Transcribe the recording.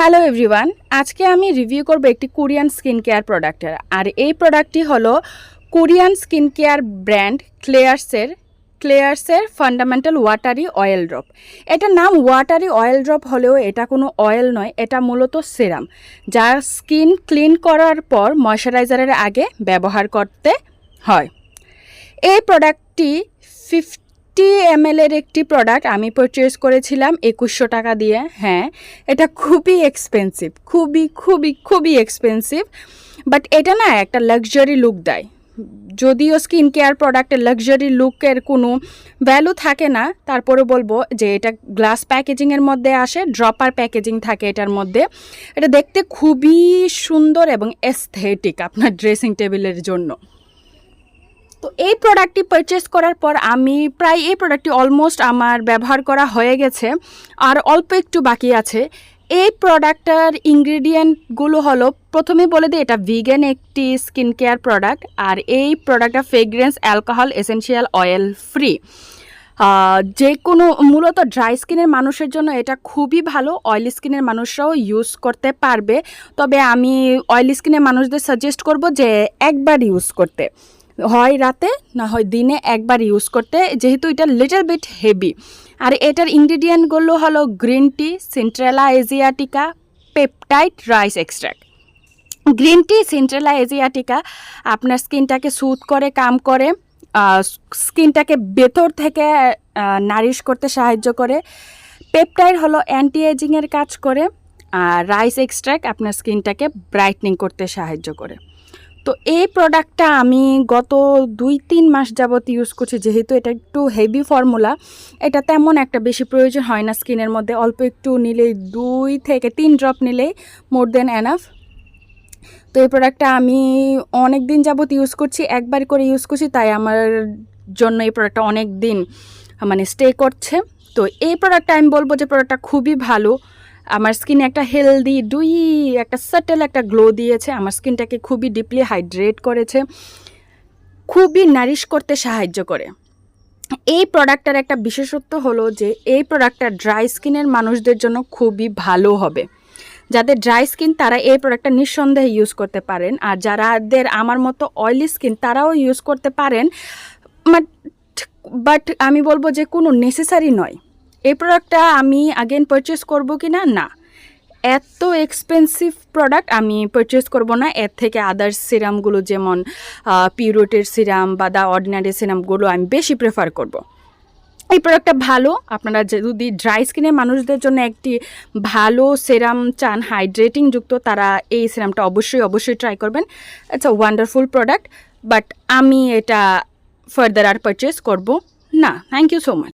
Hello everyone আজকে আমি review করব একটি কোরিয়ান স্কিন কেয়ার প্রোডাক্টের আর এই প্রোডাক্টটি হলো কোরিয়ান স্কিন কেয়ার ব্র্যান্ড ক্লেয়ার্সের ক্লেয়ার্সের ফান্ডামেন্টাল ওয়াটারি অয়েল ড্রপ এটার নাম ওয়াটারি অয়েল ড্রপ হলেও এটা কোনো অয়েল নয়, এটা মূলত সিরাম যা স্কিন ক্লিন করার পর ময়শ্চারাইজারের আগে ব্যবহার করতে হয়। এই প্রোডাক্টটি ফিফটি এম এর একটি প্রোডাক্ট আমি পারচেস করেছিলাম একুশশো টাকা দিয়ে হ্যাঁ এটা খুবই এক্সপেন্সিভ খুবই খুবই খুবই এক্সপেন্সিভ বাট এটা না একটা লাক্সারি লুক দেয়। যদিও স্কিন কেয়ার প্রোডাক্টের লাক্সারি লুকের কোনো ভ্যালু থাকে না তারপরে বলব যে এটা গ্লাস প্যাকেজিংয়ের মধ্যে আসে ড্রপার প্যাকেজিং থাকে এটার মধ্যে। এটা দেখতে খুবই সুন্দর এবং এস্থেটিক আপনার ড্রেসিং টেবিলের জন্য। তো এই প্রোডাক্টটি পারচেস করার পর আমি প্রায় এই প্রোডাক্টটি অলমোস্ট আমার ব্যবহার করা হয়ে গেছে। আর অল্প একটু বাকি আছে। এই প্রোডাক্টটার ইনগ্রেডিয়েন্টগুলো হলো, প্রথমে বলে দিই, এটা ভিগান একটি স্কিন কেয়ার প্রোডাক্ট আর এই প্রোডাক্টটা fragrance alcohol essential oil free যে কোনো মূলত ড্রাই স্কিনের মানুষের জন্য এটা খুবই ভালো। অয়েলি স্কিনের মানুষরাও ইউজ করতে পারবে। তবে আমি অয়েলি স্কিনের মানুষদের সাজেস্ট করব যে একবার ইউজ করতে। হয় রাতে, না হয় দিনে একবার ইউজ করতে, যেহেতু এটা লিটল বিট হেভি আর এটার ইনগ্রিডিয়েন্টগুলো হলো green tea centella asiatica peptide rice extract green tea centella asiatica আপনার স্কিনটাকে সুথ করে কাম করে স্কিনটাকে ভেতর থেকে নারিশ করতে সাহায্য করে। পেপটাইড হলো অ্যান্টি এজিংয়ের কাজ করে, আর রাইস এক্সট্র্যাক্ট আপনার স্কিনটাকে ব্রাইটনিং করতে সাহায্য করে। তো এই প্রোডাক্টটা আমি গত দুই, তিন মাস যাবত ইউজ করছি, যেহেতু এটা একটু হেভি ফর্মুলা এটা তেমন একটা বেশি প্রয়োজন হয় না স্কিনের মধ্যে, অল্প একটু নিলেই দুই থেকে তিন ড্রপ নিলেই মোর দেন এনাফ তো এই প্রোডাক্টটা আমি অনেক দিন যাবত ইউজ করছি, একবার করে ইউজ করছি, তাই আমার জন্য এই প্রোডাক্টটা অনেক দিন মানে স্টে করছে। তো এই প্রোডাক্টটা আমি বলব যে প্রোডাক্টটা খুবই ভালো। আমার স্কিনে একটা হেলদি ডুই একটা সাটেল একটা গ্লো দিয়েছে। আমার স্কিনটাকে খুবই ডিপলি হাইড্রেট করেছে। খুবই নারিশ করতে সাহায্য করে। এই প্রোডাক্টটার একটা বিশেষত্ব হলো যে, এই প্রোডাক্টটা ড্রাই স্কিনের মানুষদের জন্য খুবই ভালো হবে। যাদের ড্রাই স্কিন তারা এই প্রোডাক্টটা নিঃসন্দেহে ইউজ করতে পারেন। আর যারাদের আমার মতো অয়েলি স্কিন তারাও ইউজ করতে পারেন। বাট আমি বলব যে কোনো নেসেসারি নয়। এই প্রোডাক্টটা আমি আগেন পারচেস করব কি না। না এত এক্সপেন্সিভ প্রোডাক্ট আমি পারচেস করব না। এর থেকে আদার্স সিরামগুলো যেমন পিউরোটের সিরাম বা দা অর্ডিনারি সিরামগুলো আমি বেশি প্রেফার করব। এই প্রোডাক্টটা ভালো। আপনারা যদি ড্রাই স্কিনের মানুষদের জন্য একটি ভালো সেরাম চান হাইড্রেটিং যুক্ত, তারা এই সিরামটা অবশ্যই অবশ্যই ট্রাই করবেন। It's a wonderful product but আমি এটা ফার্দার আর পারচেস করব না। Thank you so much